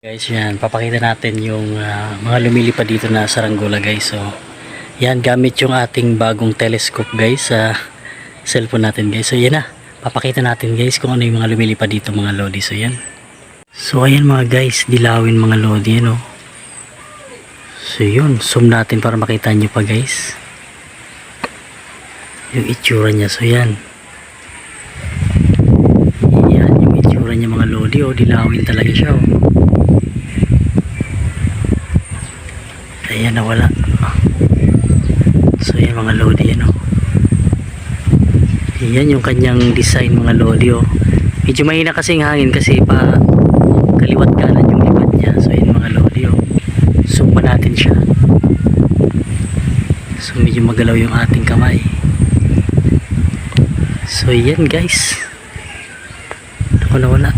Guys, yan. Papakita natin yung ah, mga lumilipad dito na saranggola guys. So, yan. Gamit yung ating bagong telescope guys sa cellphone natin guys. So, yan na. Papakita natin guys kung ano yung mga lumilipad dito mga lodi. So, yan. So, ayan mga guys. Dilawin mga lodi. Yan, oh. So, yun. Zoom natin para makita nyo pa guys. Yung itsura niya. So, yan. Yan. Yung itsura niya mga lodi. Oh, dilawin talaga siya. Oh. Ayan nawala. So yan mga lodi yan oh. Yan yung kanyang design mga lodi oh. Medyo mahina kasi yung hangin kasi pa kaliwat kanan yung lipad niya. So yan mga lodi oh. Zoom natin siya. So medyo magalaw yung ating kamay. So yan guys. Ako nawala.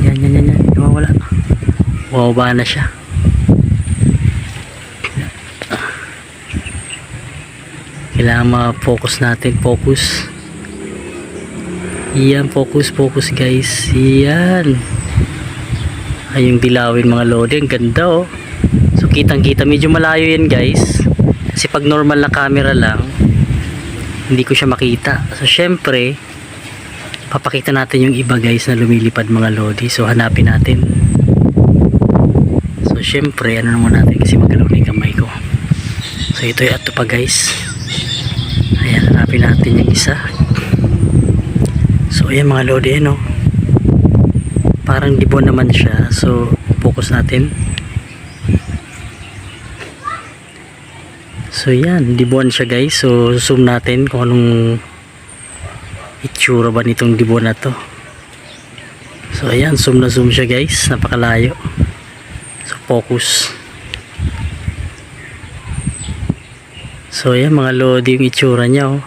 Yan yan yan yan. Nawawala. Bumaba na siya. Kailangan ma-focus natin focus. Yan focus focus guys. Yan. Ay yung dilawin mga lodi. Ang ganda oh. So kitang kita medyo malayo yan guys. Kasi pag normal na camera lang hindi ko siya makita. So syempre papakita natin yung iba guys na lumilipad mga lodi. So hanapin natin. So syempre ano naman natin kasi magalaw na yung kamay ko. So ito yung ato pa guys hanapin natin yung isa. So, ayan mga lodi, ano. Parang dibon naman siya. So, focus natin. So, yan. Dibon siya guys. So, zoom natin kung anong itsura ba nitong dibon na to. So, ayan. Zoom na zoom siya guys. Napakalayo. So, focus. So ayan mga lodi yung itsura niya oh.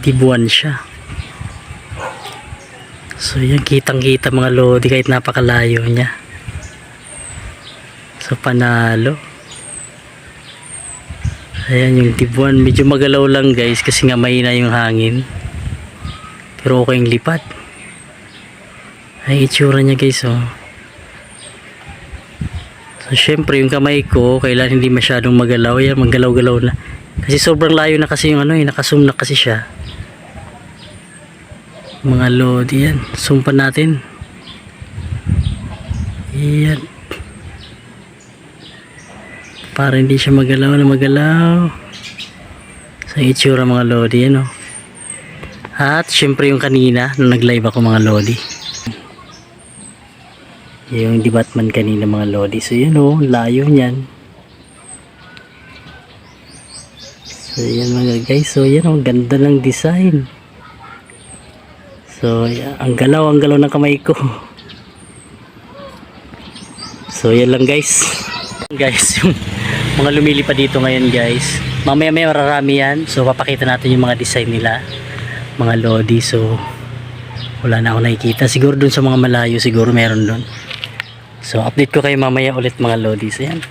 Dibuan siya. So yan kitang kita mga lodi kahit napakalayo niya. So panalo. Ayan yung dibuan. Medyo magalaw lang guys kasi nga mahina yung hangin. Pero okay yung lipad. Ay itsura niya guys oh. So, syempre, yung kamay ko, kailan hindi masyadong magalaw. Yan, magalaw-galaw na. Kasi sobrang layo na kasi yung ano, eh, nakasum na kasi siya. Mga lodi yan. Zoom natin. Yan. Para hindi siya magalaw na magalaw. Sa itsura mga lodi yan, oh. At, syempre yung kanina, nung nag-live ako mga lodi yung di Batman kanina mga lodi. So yun oh layo niyan. So yan mga guys. So yan oh ganda ng design. So yan, ang galaw ang galaw ng kamay ko. So yan lang guys. Guys yung mga lumilipad dito ngayon guys. Mamaya may mararami yan. So papakita natin yung mga design nila mga lodi. So wala na ako nakikita. Siguro dun sa mga malayo siguro meron dun So update ko kayo mamaya ulit mga lodis. Ayan.